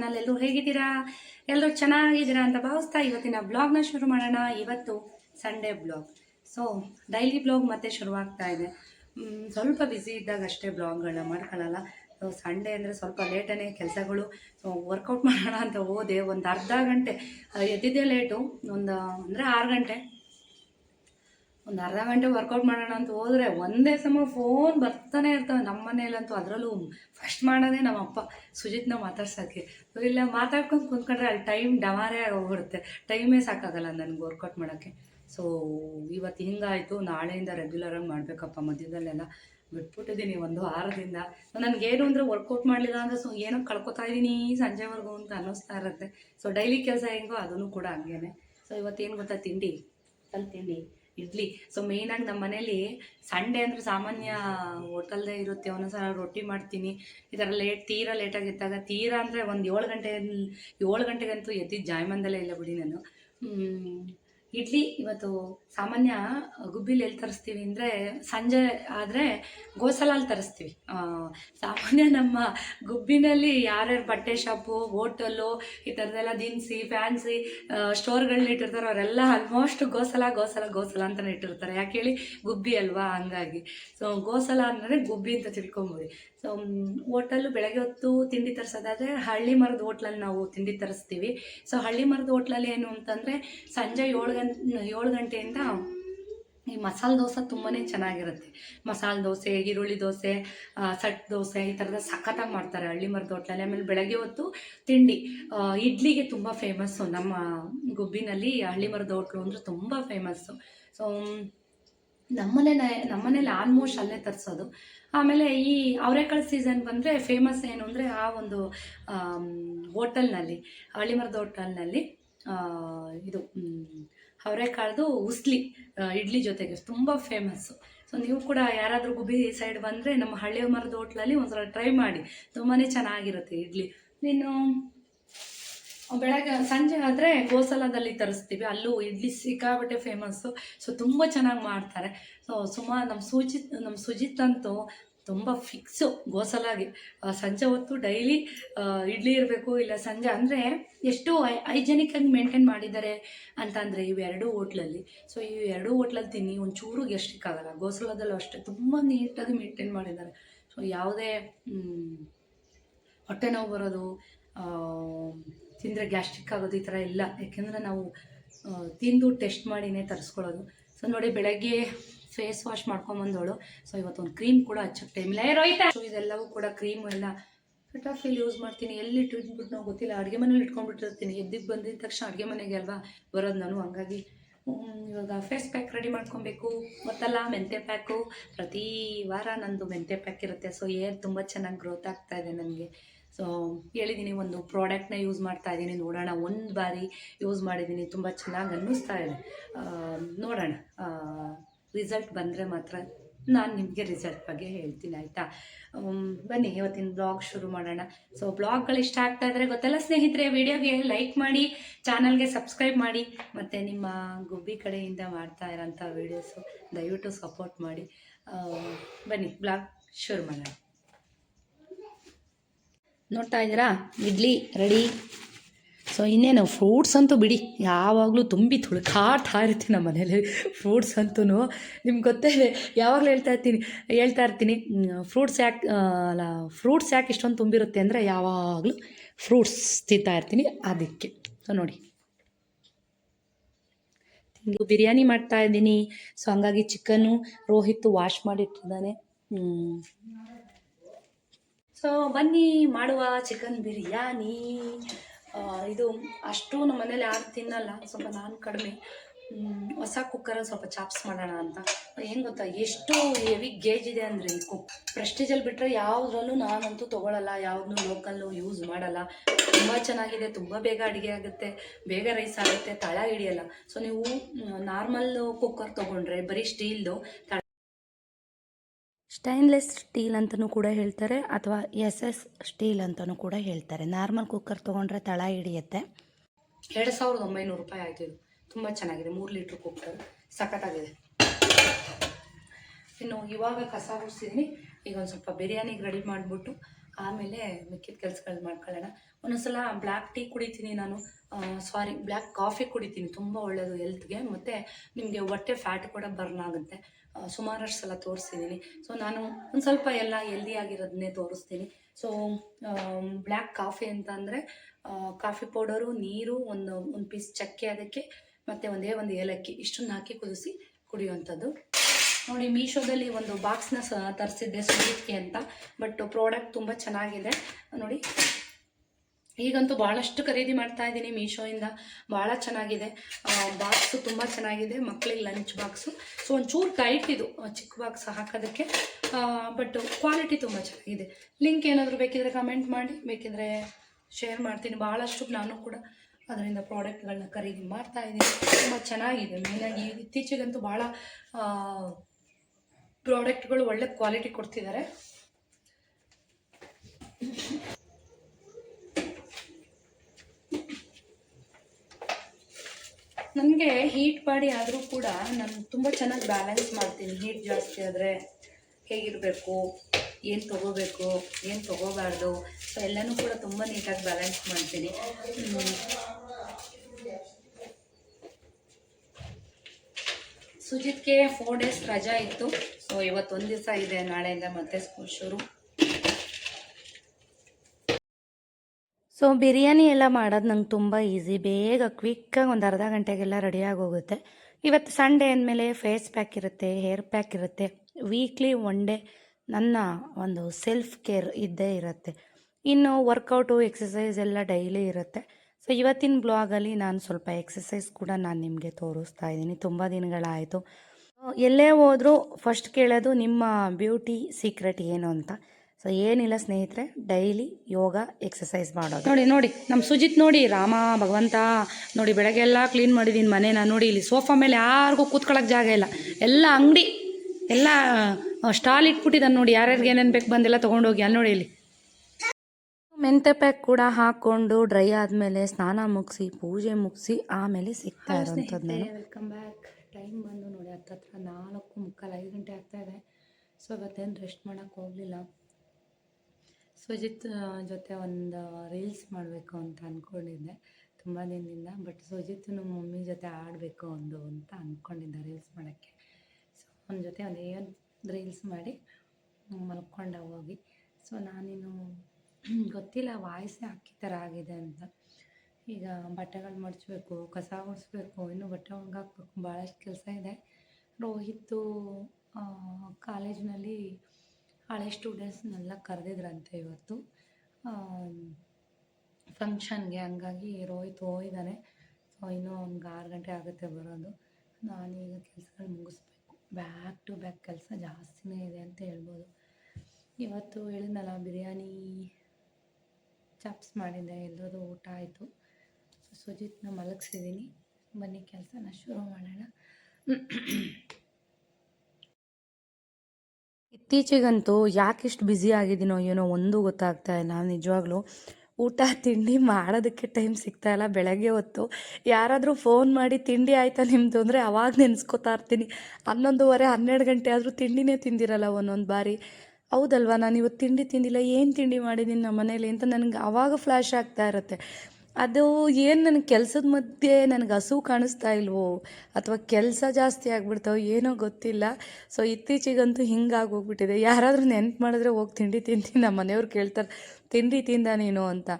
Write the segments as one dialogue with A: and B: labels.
A: Channel ಎಲ್ಲರೂ ಹೇಗಿದ್ದೀರಾ? ಎಲ್ಲರೂ ಚೆನ್ನಾಗಿದ್ದೀರಾ ಅಂತ ಭಾವಿಸ್ತಾ ಇವತ್ತಿನ ಬ್ಲಾಗ್ನ ಶುರು ಮಾಡೋಣ. ಇವತ್ತು Sunday vlog so daily vlog ಮತ್ತೆ ಶುರುವಾಗ್ತಾ ಇದೆ. ಸ್ವಲ್ಪ ಬ್ಯುಸಿ ಇದ್ದಾಗ ಅಷ್ಟೇ ಬ್ಲಾಗ್ಗಳನ್ನ ಮಾಡ್ಕೊಳ್ಳಲ್ಲ. ಸೊ ಸಂಡೇ ಅಂದರೆ ಸ್ವಲ್ಪ ಲೇಟನೇ ಕೆಲಸಗಳು. ಸೊ ವರ್ಕೌಟ್ ಮಾಡೋಣ ಅಂತ ಹೋದೆ. ಒಂದು ಅರ್ಧ ಗಂಟೆ, ಎದ್ದಿದ್ದೆ ಎದ್ದಿದ್ದೇ ಲೇಟು ಒಂದು, ಅಂದರೆ ಆರು ಗಂಟೆ. ಒಂದು ಅರ್ಧ ಗಂಟೆ ವರ್ಕೌಟ್ ಮಾಡೋಣ ಅಂತ ಹೋದ್ರೆ ಒಂದೇ ಸಮ ಫೋನ್ ಬರ್ತಾನೆ ಇರ್ತವೆ ನಮ್ಮ ಮನೆಯಲ್ಲಂತೂ. ಅದರಲ್ಲೂ ಫಸ್ಟ್ ಮಾಡೋದೇ ನಮ್ಮ ಅಪ್ಪ. ಸುಜಿತ್ನ ಮಾತಾಡ್ಸೋಕ್ಕೆ ಇಲ್ಲ, ಮಾತಾಡ್ಕೊಂಡು ಕುಂತ್ಕೊಂಡ್ರೆ ಅಲ್ಲಿ ಟೈಮ್ ಡಮಾರೇ ಹೋಗ್ಬಿಡುತ್ತೆ. ಟೈಮೇ ಸಾಕಾಗಲ್ಲ ನನಗೆ ವರ್ಕೌಟ್ ಮಾಡೋಕ್ಕೆ ಸೊ ಇವತ್ತು ಹಿಂಗಾಯಿತು. ನಾಳೆಯಿಂದ ರೆಗ್ಯುಲರಾಗಿ ಮಾಡಬೇಕಪ್ಪ. ಮಧ್ಯದಲ್ಲೆಲ್ಲ ಬಿಟ್ಬಿಟ್ಟಿದ್ದೀನಿ ಒಂದು ವಾರದಿಂದ. ನನಗೇನು ಅಂದರೆ ವರ್ಕೌಟ್ ಮಾಡಲಿಲ್ಲ ಅಂದರೆ ಸೊ, ಏನೋ ಕಳ್ಕೊತಾ ಇದ್ದೀನಿ ಸಂಜೆವರೆಗೂ ಅಂತ ಅನ್ನಿಸ್ತಾ ಇರುತ್ತೆ. ಸೊ ಡೈಲಿ ಕೆಲಸ ಹೆಂಗೋ ಅದನ್ನು ಕೂಡ ಹಂಗೇನೆ. ಸೊ ಇವತ್ತೇನು ಗೊತ್ತಾ ತಿಂಡಿ? ಅಲ್ಲಿ ತಿಂಡಿ. ಇಡ್ಲಿ ಸೊ ಮೇಯ್ನಾಗಿ ನಮ್ಮ ಮನೇಲಿ ಸಂಡೇ ಅಂದರೆ ಸಾಮಾನ್ಯ ಹೋಟೆಲ್ದೇ ಇರುತ್ತೆ. ಒಂದೊಂದ್ಸಲ ರೊಟ್ಟಿ ಮಾಡ್ತೀನಿ. ಈ ಥರ ಲೇಟ್ ತೀರಾ ಲೇಟಾಗಿ ಇದ್ದಾಗ, ತೀರಾ ಅಂದರೆ ಒಂದು ಏಳು ಗಂಟೆ ಏಳು ಗಂಟೆಗಂತೂ ಎದ್ದಿದ್ದು ಜಾಯಮಂದಲೇ ಇಲ್ಲ ಬಿಡಿ ನಾನು. ಇಡ್ಲಿ ಇವತ್ತು ಸಾಮಾನ್ಯ ಗುಬ್ಬಿಲಿ ಎಲ್ಲಿ ತರಿಸ್ತೀವಿ ಅಂದರೆ ಸಂಜೆ ಆದರೆ ಗೋಸಲಲ್ಲಿ ತರಿಸ್ತೀವಿ. ಸಾಮಾನ್ಯ ನಮ್ಮ ಗುಬ್ಬಿನಲ್ಲಿ ಯಾರ್ಯಾರು ಬಟ್ಟೆ ಶಾಪು, ಹೋಟೆಲ್ಲು, ಈ ಥರದ್ದೆಲ್ಲ ದಿನಸಿ, ಫ್ಯಾನ್ಸಿ ಸ್ಟೋರ್ಗಳನ್ನ ಇಟ್ಟಿರ್ತಾರೆ ಅವರೆಲ್ಲ ಆಲ್ಮೋಸ್ಟ್ ಗೋಸಲ ಗೋಸಲ ಗೋಸಲ ಅಂತಲೇ ಇಟ್ಟಿರ್ತಾರೆ. ಯಾಕೆ ಹೇಳಿ? ಗುಬ್ಬಿ ಅಲ್ವಾ? ಹಂಗಾಗಿ. ಸೊ ಗೋಸಲ ಅಂದರೆ ಗುಬ್ಬಿ ಅಂತ ತಿಳ್ಕೊಂಬಿಡಿ ಸೊ ಹೋಟೆಲ್ಲು ಬೆಳಗ್ಗೆ ಹೊತ್ತು ತಿಂಡಿ ತರಿಸೋದಾದರೆ ಹಳ್ಳಿ ಮರದ ಹೋಟ್ಲಲ್ಲಿ ನಾವು ತಿಂಡಿ ತರಿಸ್ತೀವಿ. ಸೊ ಹಳ್ಳಿ ಮರದ ಹೋಟ್ಲಲ್ಲಿ ಏನು ಅಂತಂದರೆ ಸಂಜೆ ಏಳು ಗಂಟೆ ಏಳು ಗಂಟೆಯಿಂದ ಈ ಮಸಾಲೆ ದೋಸೆ ತುಂಬಾ ಚೆನ್ನಾಗಿರುತ್ತೆ. ಮಸಾಲೆ ದೋಸೆ, ಈರುಳ್ಳಿ ದೋಸೆ ಸಟ್ ದೋಸೆ ಈ ಥರದ ಸಖತ್ತಾಗಿ ಮಾಡ್ತಾರೆ ಹಳ್ಳಿ ಮರದ ಹೋಟ್ಲಲ್ಲಿ. ಆಮೇಲೆ ಬೆಳಗ್ಗೆ ಹೊತ್ತು ತಿಂಡಿ ಇಡ್ಲಿಗೆ ತುಂಬ ಫೇಮಸ್ಸು ನಮ್ಮ ಗುಬ್ಬಿನಲ್ಲಿ ಹಳ್ಳಿ ಮರದ ಹೋಟ್ಲು ಅಂದರೆ ತುಂಬ ಫೇಮಸ್ಸು ಸೊ ನಮ್ಮನೆ ನಮ್ಮನೇಲಿ ಆಲ್ಮೋಸ್ಟ್ ಅಲ್ಲೇ ತರಿಸೋದು. ಆಮೇಲೆ ಈ ಅವರೆಕಾಳು ಸೀಸನ್ ಬಂದರೆ ಫೇಮಸ್ ಏನು ಅಂದರೆ ಆ ಒಂದು ಹೋಟೆಲ್ನಲ್ಲಿ, ಹಳ್ಳಿಮರದ ಹೋಟೆಲ್ನಲ್ಲಿ ಇದು ಅವರೆಕಾಳ್ದು ಉಸ್ಲಿ ಇಡ್ಲಿ ಜೊತೆಗೆ ತುಂಬ ಫೇಮಸ್ಸು ಸೊ ನೀವು ಕೂಡ ಯಾರಾದರೂ ಗುಬ್ಬಿ ಸೈಡ್ ಬಂದರೆ ನಮ್ಮ ಹಳ್ಳಿ ಮರದ ಹೋಟ್ಲಲ್ಲಿ ಒಂದ್ಸಲ ಟ್ರೈ ಮಾಡಿ. ತುಂಬಾ ಚೆನ್ನಾಗಿರುತ್ತೆ ಇಡ್ಲಿ. ಇನ್ನು ಬೆಳಗ್ಗೆ, ಸಂಜೆ ಆದರೆ ಗೋಸಲದಲ್ಲಿ ತರಿಸ್ತೀವಿ. ಅಲ್ಲೂ ಇಡ್ಲಿ ಸಿಕ್ಕಾಬಟ್ಟೆ ಫೇಮಸ್ಸು ಸೊ ತುಂಬ ಚೆನ್ನಾಗಿ ಮಾಡ್ತಾರೆ. ಸೊ ಸುಮಾರು ನಮ್ಮ ಸುಜಿತ್ ನಮ್ಮ ಸುಜಿತ್ ಅಂತೂ ತುಂಬ ಫಿಕ್ಸು ಗೋಸಲಾಗಿ. ಸಂಜೆ ಹೊತ್ತು ಡೈಲಿ ಇಡ್ಲಿ ಇರಬೇಕು, ಇಲ್ಲ ಸಂಜೆ ಅಂದರೆ ಎಷ್ಟು ಹೈಜೆನಿಕ್ಕಾಗಿ ಮೇಂಟೈನ್ ಮಾಡಿದ್ದಾರೆ ಅಂತಂದರೆ ಇವೆರಡು ಹೋಟ್ಲಲ್ಲಿ. ಸೊ ಈ ಎರಡು ಹೋಟ್ಲಲ್ಲಿ ತಿನ್ನಿ, ಒಂಚೂರು ಗೆಸ್ಟಿಕ್ಕಾಗಲ್ಲ ಗೋಸಲದಲ್ಲೂ ಅಷ್ಟೇ. ತುಂಬ ನೀಟಾಗಿ ಮೇಂಟೈನ್ ಮಾಡಿದ್ದಾರೆ. ಸೊ ಯಾವುದೇ ಹೊಟ್ಟೆ ನೋವು ಬರೋದು ತಿಂದರೆ ಗ್ಯಾಸ್ಟ್ರಿಕ್ ಆಗೋದು ಈ ಥರ ಇಲ್ಲ. ಯಾಕೆಂದರೆ ನಾವು ತಿಂದು ಟೆಸ್ಟ್ ಮಾಡಿನೇ ತರಿಸ್ಕೊಳ್ಳೋದು. ಸೊ ನೋಡಿ, ಬೆಳಗ್ಗೆ ಫೇಸ್ ವಾಶ್ ಮಾಡ್ಕೊಂಬಂದವಳು. ಸೊ ಇವತ್ತೊಂದು ಕ್ರೀಮ್ ಕೂಡ ಹಚ್ಚಕ್ಕೆ ಟೈಮ್ ಇಲ್ಲ. ಏ, ರೋಹಿತ! ಸೊ ಇದೆಲ್ಲವೂ ಕೂಡ ಕ್ರೀಮು ಎಲ್ಲ ಫಿಲ್ ಯೂಸ್ ಮಾಡ್ತೀನಿ. ಎಲ್ಲಿ ಇಟ್ಬಿಟ್ಟು ನಾವು ಗೊತ್ತಿಲ್ಲ. ಅಡುಗೆ ಮನೇಲಿ ಇಟ್ಕೊಂಡ್ಬಿಟ್ಟಿರ್ತೀನಿ. ಎದ್ದಿಗೆ ಬಂದಿದ್ದ ತಕ್ಷಣ ಅಡುಗೆ ಮನೆಗೆ ಅಲ್ವಾ ಬರೋದು ನಾನು. ಹಂಗಾಗಿ ಇವಾಗ ಫೇಸ್ ಪ್ಯಾಕ್ ರೆಡಿ ಮಾಡ್ಕೊಬೇಕು. ಗೊತ್ತಲ್ಲ ಮೆಂತೆ ಪ್ಯಾಕು ಪ್ರತಿ ವಾರ ನಂದು ಮೆಂತೆ ಪ್ಯಾಕ್ ಇರುತ್ತೆ. ಸೊ ಏರ್ ತುಂಬ ಚೆನ್ನಾಗಿ ಗ್ರೋತ್ ಆಗ್ತಾ ಇದೆ ನನಗೆ. ಸೊ ಹೇಳಿದ್ದೀನಿ ಒಂದು ಪ್ರಾಡಕ್ಟ್ನ ಯೂಸ್ ಮಾಡ್ತಾ ಇದ್ದೀನಿ. ನೋಡೋಣ, ಒಂದು ಬಾರಿ ಯೂಸ್ ಮಾಡಿದ್ದೀನಿ. ತುಂಬ ಚೆನ್ನಾಗಿ ಅನ್ನಿಸ್ತಾ ಇದೆ. ನೋಡೋಣ. ರಿಸಲ್ಟ್ ಬಂದರೆ ಮಾತ್ರ ನಾನು ನಿಮಗೆ ರಿಸಲ್ಟ್ ಬಗ್ಗೆ ಹೇಳ್ತೀನಿ, ಆಯಿತಾ? ಬನ್ನಿ, ಇವತ್ತಿನ ಬ್ಲಾಗ್ ಶುರು ಮಾಡೋಣ. ಸೊ ಬ್ಲಾಗ್ಗಳು ಇಷ್ಟ ಆಗ್ತಾ ಇದ್ರೆ ಗೊತ್ತಲ್ಲ ಸ್ನೇಹಿತರೆ ವಿಡಿಯೋಗೆ ಲೈಕ್ ಮಾಡಿ ಚಾನಲ್ಗೆ ಸಬ್ಸ್ಕ್ರೈಬ್ ಮಾಡಿ. ಮತ್ತು ನಿಮ್ಮ ಗುಬ್ಬಿ ಕಡೆಯಿಂದ ಮಾಡ್ತಾ ಇರೋಂಥ ವೀಡಿಯೋಸು ದಯವಿಟ್ಟು ಸಪೋರ್ಟ್ ಮಾಡಿ. ಬನ್ನಿ ಬ್ಲಾಗ್ ಶುರು ಮಾಡೋಣ. ನೋಡ್ತಾ ಇದ್ದೀರಾ? ಇಡ್ಲಿ, ರೆಡಿ. ಸೊ ಇನ್ನೇನು ಫ್ರೂಟ್ಸ್ ಅಂತೂ ಬಿಡಿ. ಯಾವಾಗಲೂ ತುಂಬಿ ತುಳ್ಕಾಡ್ತಾ ಇರ್ತೀನಿ ನಮ್ಮ ಮನೇಲಿ ಫ್ರೂಟ್ಸ್ ಅಂತೂ ನಿಮ್ಗೆ ಗೊತ್ತೇ ಇದೆ, ಯಾವಾಗಲೂ ಹೇಳ್ತಾ ಇರ್ತೀನಿ ಹೇಳ್ತಾ ಇರ್ತೀನಿ. ಫ್ರೂಟ್ಸ್ ಯಾಕೆ ಅಲ್ಲ ಫ್ರೂಟ್ಸ್ ಯಾಕೆ ಇಷ್ಟೊಂದು ತುಂಬಿರುತ್ತೆ ಅಂದರೆ ಯಾವಾಗಲೂ ಫ್ರೂಟ್ಸ್ ತಿಂತಾ ಇರ್ತೀನಿ ಅದಕ್ಕೆ. ಸೊ ನೋಡಿ. ಬಿರಿಯಾನಿ ಮಾಡ್ತಾ ಇದ್ದೀನಿ. ಸೊ ಹಂಗಾಗಿ ಚಿಕನ್ನು ರೋಹಿತ್ ವಾಶ್ ಮಾಡಿಟ್ಟಿದ್ದಾನೆ. ಸೊ ಬನ್ನಿ ಮಾಡುವ ಚಿಕನ್ ಬಿರಿಯಾನಿ. ಇದು ಅಷ್ಟು ನಮ್ಮ ಮನೇಲಿ ಯಾರು ತಿನ್ನಲ್ಲ, ಸ್ವಲ್ಪ ನಾನು ಕಡಿಮೆ. ಹೊಸ ಕುಕ್ಕರಲ್ಲಿ ಸ್ವಲ್ಪ ಚಾಪ್ಸ್ ಮಾಡೋಣ ಅಂತ. ಏನು ಗೊತ್ತಾ, ಎಷ್ಟು ಹೆವಿ ಗೇಜ್ ಇದೆ ಅಂದರೆ ಈ ಕುಕ್ ಪ್ರೆಸ್ಟೀಜಲ್ಲಿ ಬಿಟ್ಟರೆ ಯಾವುದ್ರಲ್ಲೂ ನಾನಂತೂ ತೊಗೊಳಲ್ಲ ಯಾವುದನ್ನು ಲೋಕಲ್ಲು ಯೂಸ್ ಮಾಡಲ್ಲ. ತುಂಬ ಚೆನ್ನಾಗಿದೆ, ತುಂಬ ಬೇಗ ಅಡುಗೆ ಆಗುತ್ತೆ, ಬೇಗ ರೈಸ್ ಆಗುತ್ತೆ, ತಳ ಹಿಡಿಯಲ್ಲ. ಸೊ ನೀವು ನಾರ್ಮಲ್ ಕುಕ್ಕರ್ ತೊಗೊಂಡ್ರೆ, ಬರೀ ಸ್ಟೀಲ್ದು ತಳ ಸ್ಟೈನ್ಲೆಸ್ ಸ್ಟೀಲ್ ಅಂತಲೂ ಕೂಡ ಹೇಳ್ತಾರೆ, ಅಥವಾ ಎಸ್ ಎಸ್ ಸ್ಟೀಲ್ ಅಂತಲೂ ಕೂಡ ಹೇಳ್ತಾರೆ. ನಾರ್ಮಲ್ ಕುಕ್ಕರ್ ತೊಗೊಂಡ್ರೆ ತಳ ಹಿಡಿಯುತ್ತೆ. ಎರಡು ಸಾವಿರದ ಒಂಬೈನೂರು ರೂಪಾಯಿ ಆಯಿತು ಇದು. ತುಂಬ ಚೆನ್ನಾಗಿದೆ. ಮೂರು ಲೀಟ್ರ್ ಕುಕ್ಕರ್. ಸಖತ್ತಾಗಿದೆ. ಇನ್ನು ಇವಾಗ ಕಸ ಗುಡಿಸಿದ್ದೀನಿ ಈಗ ಒಂದು ಸ್ವಲ್ಪ ಬಿರಿಯಾನಿಗೆ ರೆಡಿ ಮಾಡಿಬಿಟ್ಟು, ಆಮೇಲೆ ಮಿಕ್ಕಿದ ಕೆಲಸಗಳು ಮಾಡ್ಕೊಳ್ಳೋಣ. ಒಂದೊಂದ್ಸಲ ಬ್ಲ್ಯಾಕ್ ಟೀ ಕುಡಿತೀನಿ ನಾನು. ಸಾರಿ ಬ್ಲ್ಯಾಕ್ ಕಾಫಿ ಕುಡಿತೀನಿ. ತುಂಬ ಒಳ್ಳೆಯದು ಹೆಲ್ತ್ಗೆ ಮತ್ತು ನಿಮಗೆ ಹೊಟ್ಟೆ ಫ್ಯಾಟ್ ಕೂಡ ಬರ್ನ್ ಆಗುತ್ತೆ. ಸುಮಾರಷ್ಟು ಸಲ ತೋರಿಸಿದ್ದೀನಿ ಸೊ ನಾನು ಒಂದು ಸ್ವಲ್ಪ ಎಲ್ಲ ಹೆಲ್ದಿ ಆಗಿರೋದನ್ನೇ ತೋರಿಸ್ತೀನಿ. ಸೊ ಬ್ಲ್ಯಾಕ್ ಕಾಫಿ ಅಂತ ಅಂದರೆ ಕಾಫಿ ಪೌಡರು ನೀರು, ಒಂದು ಒಂದು ಪೀಸ್ ಚಕ್ಕೆ ಅದಕ್ಕೆ, ಮತ್ತು ಒಂದೇ ಒಂದು ಏಲಕ್ಕಿ ಇಷ್ಟನ್ನು ಹಾಕಿ ಕುದಿಸಿ ಕುಡಿಯುವಂಥದ್ದು. ನೋಡಿ, ಮೀಶೋದಲ್ಲಿ ಒಂದು ಬಾಕ್ಸ್ನ ಸ ತರಿಸಿದ್ದೆ ಸ್ವೀಟ್ಗೆ ಅಂತ. ಬಟ್ ಪ್ರಾಡಕ್ಟ್ ತುಂಬ ಚೆನ್ನಾಗಿದೆ. ನೋಡಿ ಈಗಂತೂ ಭಾಳಷ್ಟು ಖರೀದಿ ಮಾಡ್ತಾ ಇದ್ದೀನಿ ಮೀಶೋಯಿಂದ. ಭಾಳ ಚೆನ್ನಾಗಿದೆ. ಬಾಕ್ಸು ತುಂಬ ಚೆನ್ನಾಗಿದೆ. ಮಕ್ಕಳಿಗೆ ಲಂಚ್ ಬಾಕ್ಸು. ಸೊ ಒಂಚೂರು ಟೈಟ್ ಇದು. ಚಿಕ್ಕ ಬಾಕ್ಸ್ ಹಾಕೋದಕ್ಕೆ. ಬಟ್ ಕ್ವಾಲಿಟಿ ತುಂಬ ಚೆನ್ನಾಗಿದೆ. ಲಿಂಕ್ ಏನಾದರೂ ಬೇಕಿದ್ರೆ ಕಮೆಂಟ್ ಮಾಡಿ. ಬೇಕಿದ್ರೆ ಶೇರ್ ಮಾಡ್ತೀನಿ. ಭಾಳಷ್ಟು ನಾನು ಕೂಡ ಅದರಿಂದ ಪ್ರಾಡಕ್ಟ್ಗಳನ್ನ ಖರೀದಿ ಮಾಡ್ತಾ ಇದ್ದೀನಿ. ತುಂಬ ಚೆನ್ನಾಗಿದೆ. ಮೇಯ್ನಾಗಿ ಇತ್ತೀಚೆಗಂತೂ ಭಾಳ ಪ್ರಾಡಕ್ಟ್ಗಳು ಒಳ್ಳೆ ಕ್ವಾಲಿಟಿ ಕೊಡ್ತಿದ್ದಾರೆ. ನನಗೆ ಹೀಟ್ ಬಾಡಿ ಆದರೂ ಕೂಡ ನಾನು ತುಂಬ ಚೆನ್ನಾಗಿ ಬ್ಯಾಲೆನ್ಸ್ ಮಾಡ್ತೀನಿ. ಹೀಟ್ ಜಾಸ್ತಿ ಆದರೆ ಹೇಗಿರಬೇಕು, ಏನು ತೊಗೋಬೇಕು, ಏನು ತೊಗೋಬಾರ್ದು ಸೊ ಎಲ್ಲನೂ ಕೂಡ ತುಂಬ ನೀಟಾಗಿ ಬ್ಯಾಲೆನ್ಸ್ ಮಾಡ್ತೀನಿ. ಸುಜಿತ್ಗೆ ಫೋರ್ ಡೇಸ್ ರಜಾ ಇತ್ತು. ಸೊ ಇವತ್ತೊಂದು ದಿವಸ ಇದೆ. ನಾಳೆಯಿಂದ ಮತ್ತೆ ಸ್ಕೂಲ್ ಶುರು. ಸೊ ಬಿರಿಯಾನಿ ಎಲ್ಲ ಮಾಡೋದು ನಂಗೆ ತುಂಬ ಈಸಿ ಬೇಗ ಕ್ವಿಕ್ಕಾಗಿ ಒಂದು ಅರ್ಧ ಗಂಟೆಗೆಲ್ಲ ರೆಡಿಯಾಗಿ ಹೋಗುತ್ತೆ. ಇವತ್ತು ಸಂಡೇ ಅಂದಮೇಲೆ ಫೇಸ್ ಪ್ಯಾಕ್ ಇರುತ್ತೆ ಹೇರ್ ಪ್ಯಾಕ್ ಇರುತ್ತೆ. ವೀಕ್ಲಿ ಒನ್ ಡೇ ನನ್ನ ಒಂದು ಸೆಲ್ಫ್ ಕೇರ್ ಇದ್ದೇ ಇರುತ್ತೆ. ಇನ್ನು ವರ್ಕೌಟು ಎಕ್ಸಸೈಸ್ ಎಲ್ಲ ಡೈಲಿ ಇರುತ್ತೆ. ಸೊ ಇವತ್ತಿನ ಬ್ಲಾಗಲ್ಲಿ ನಾನು ಸ್ವಲ್ಪ ಎಕ್ಸಸೈಸ್ ಕೂಡ ನಾನು ನಿಮಗೆ ತೋರಿಸ್ತಾ ಇದ್ದೀನಿ. ತುಂಬ ದಿನಗಳಾಯಿತು. ಎಲ್ಲೇ ಹೋದರೂ ಫಸ್ಟ್ ಕೇಳೋದು ನಿಮ್ಮ ಬ್ಯೂಟಿ ಸೀಕ್ರೆಟ್ ಏನು ಅಂತ. ಸೊ ಏನಿಲ್ಲ ಸ್ನೇಹಿತರೆ ಡೈಲಿ ಯೋಗ ಎಕ್ಸಸೈಸ್ ಮಾಡೋದು. ನೋಡಿ ನೋಡಿ ನಮ್ಮ ಸುಜಿತ್ ನೋಡಿ ರಾಮ ಭಗವಂತ ನೋಡಿ ಬೆಳಗ್ಗೆ ಎಲ್ಲ ಕ್ಲೀನ್ ಮಾಡಿದ್ದೀನಿ ಮನೇನ ನೋಡಿ ಇಲ್ಲಿ ಸೋಫಾ ಮೇಲೆ ಯಾರಿಗೂ ಕೂತ್ಕೊಳ್ಳೋಕೆ ಜಾಗ ಇಲ್ಲ. ಎಲ್ಲ ಅಂಗಡಿ ಎಲ್ಲ ಸ್ಟಾಲ್ ಇಟ್ಬಿಟ್ಟಿದ್ದಾನೆ ನೋಡಿ ಯಾರ್ಯಾರಿಗೆ ಏನೇನು ಬೇಕು ಬಂದೆಲ್ಲ ತೊಗೊಂಡೋಗಿ ಅಲ್ಲಿ ನೋಡಿ ಇಲ್ಲಿ. ಮೆಂತೆ ಪ್ಯಾಕ್ ಕೂಡ ಹಾಕ್ಕೊಂಡು ಡ್ರೈ ಆದಮೇಲೆ ಸ್ನಾನ ಮುಗಿಸಿ ಪೂಜೆ ಮುಗಿಸಿ ಆಮೇಲೆ ಸಿಗ್ತಾ ಇರೋಂಥದ್ದು ವೆಲ್ಕಮ್ ಬ್ಯಾಕ್ ಟೈಮ್ ಬಂದು ನೋಡಿ ಹತ್ತತ್ರ ನಾಲ್ಕು ಮುಕ್ಕಾಲು ಐದು ಗಂಟೆ ಆಗ್ತಾ ಇದೆ. ಸೊ ಇವತ್ತೇನು ರೆಸ್ಟ್ ಮಾಡೋಕ್ಕೆ ಹೋಗಲಿಲ್ಲ. ಸುಜಿತ್ ಜೊತೆ ಒಂದು ರೀಲ್ಸ್ ಮಾಡಬೇಕು ಅಂತ ಅಂದ್ಕೊಂಡಿದ್ದೆ ತುಂಬ ದಿನದಿಂದ, ಬಟ್ ಸುಜಿತ್ ನಮ್ಮ ಮಮ್ಮಿ ಜೊತೆ ಆಡಬೇಕು ಒಂದು, ಅಂತ ಅಂದ್ಕೊಂಡಿದ್ದೆ ರೀಲ್ಸ್ ಮಾಡೋಕ್ಕೆ. ಸೊ ಅವನ ಜೊತೆ ಒಂದು ಏನು ರೀಲ್ಸ್ ಮಾಡಿ ಮಲ್ಕೊಂಡ ಹೋಗಿ. ಸೊ ನಾನಿನ್ನು ಗೊತ್ತಿಲ್ಲ ವಾಯ್ಸೇ ಹಾಕಿ ಥರ ಆಗಿದೆ ಅಂತ. ಈಗ ಬಟ್ಟೆಗಳು ಮಡಚಬೇಕು, ಕಸ ಗುಡಿಸ್ಬೇಕು ಇನ್ನೂ ಬಟ್ಟೆ ಒಣಗಾಕ್ಬೇಕು ಭಾಳಷ್ಟು ಕೆಲಸ ಇದೆ. ರೋಹಿತ್ತು ಕಾಲೇಜಿನಲ್ಲಿ ಹಳೆ ಸ್ಟೂಡೆಂಟ್ಸ್ನೆಲ್ಲ ಕರೆದಿದ್ರಂತೆ ಇವತ್ತು. ಫಂಕ್ಷನ್ಗೆ ಹಂಗಾಗಿ ರೋಹಿತ್ ಹೋಗಿದ್ದಾನೆ ಸೊ ಇನ್ನೂ ಒಂದು ಆರು ಗಂಟೆ ಆಗುತ್ತೆ ಬರೋದು. ನಾನೀಗ ಕೆಲಸಗಳು ಮುಗಿಸ್ಬೇಕು. ಬ್ಯಾಕ್ ಟು ಬ್ಯಾಕ್ ಕೆಲಸ ಜಾಸ್ತಿನೇ ಇದೆ ಅಂತ ಹೇಳ್ಬೋದು. ಇವತ್ತು ಹೇಳಿದ್ನಲ್ಲ, ಬಿರಿಯಾನಿ ಚಾಪ್ಸ್ ಮಾಡಿದ್ದೆ. ಎಲ್ಲರದು ಊಟ ಆಯಿತು. ಸುಜಿತ್ನ ಮಲಗಿಸಿದ್ದೀನಿ ಬನ್ನಿ, ಕೆಲಸನ ಶುರು ಮಾಡೋಣ. ಇತ್ತೀಚೆಗಂತೂ ಯಾಕಿಷ್ಟು ಬ್ಯುಸಿ ಆಗಿದ್ದೀನೋ ಏನೋ ಒಂದು ಗೊತ್ತಾಗ್ತಾ ಇಲ್ಲ. ನಿಜವಾಗ್ಲೂ ಊಟ, ತಿಂಡಿ ಮಾಡೋದಕ್ಕೆ ಟೈಮ್ ಸಿಗ್ತಾ ಇಲ್ಲ. ಬೆಳಗ್ಗೆ ಹೊತ್ತು ಯಾರಾದರೂ ಫೋನ್ ಮಾಡಿ, ತಿಂಡಿ ಆಯಿತಾ ನಿಮ್ಮದು ಅಂದರೆ ಅವಾಗ ನೆನೆಸ್ಕೊತಾ ಇರ್ತೀನಿ. ಹನ್ನೊಂದುವರೆ, ಹನ್ನೆರಡು ಗಂಟೆ ಆದರೂ ತಿಂಡಿನೇ ತಿಂದಿರಲ್ಲ ಒಂದೊಂದು ಬಾರಿ. ಹೌದಲ್ವಾ? ನಾನು ಇವತ್ತು ತಿಂಡಿ ತಿಂದಿಲ್ಲ. ಏನು ತಿಂಡಿ ಮಾಡಿದ್ದೀನಿ ನಮ್ಮ ಮನೇಲಿ ಅಂತ ನನಗೆ ಆವಾಗ ಫ್ಲ್ಯಾಶ್ ಆಗ್ತಾ ಇರುತ್ತೆ. ಅದು ಏನು ನನಗೆ ಕೆಲಸದ ಮಧ್ಯೆ ನನಗೆ ಹಸು ಕಾಣಿಸ್ತಾ ಇಲ್ವೋ? ಅಥವಾ ಕೆಲಸ ಜಾಸ್ತಿ ಆಗ್ಬಿಡ್ತಾವೋ ಏನೋ ಗೊತ್ತಿಲ್ಲ. ಸೊ ಇತ್ತೀಚೆಗಂತೂ ಹಿಂಗಾಗಿ ಹೋಗ್ಬಿಟ್ಟಿದೆ ಯಾರಾದರೂ ನೆನ್ಪು ಮಾಡಿದ್ರೆ ಹೋಗಿ ತಿಂಡಿ ತಿಂತೀನಿ ನಮ್ಮ ಮನೆಯವ್ರು ಕೇಳ್ತಾರೆ, ತಿಂಡಿ ತಿಂದ ನೀನು ಅಂತ.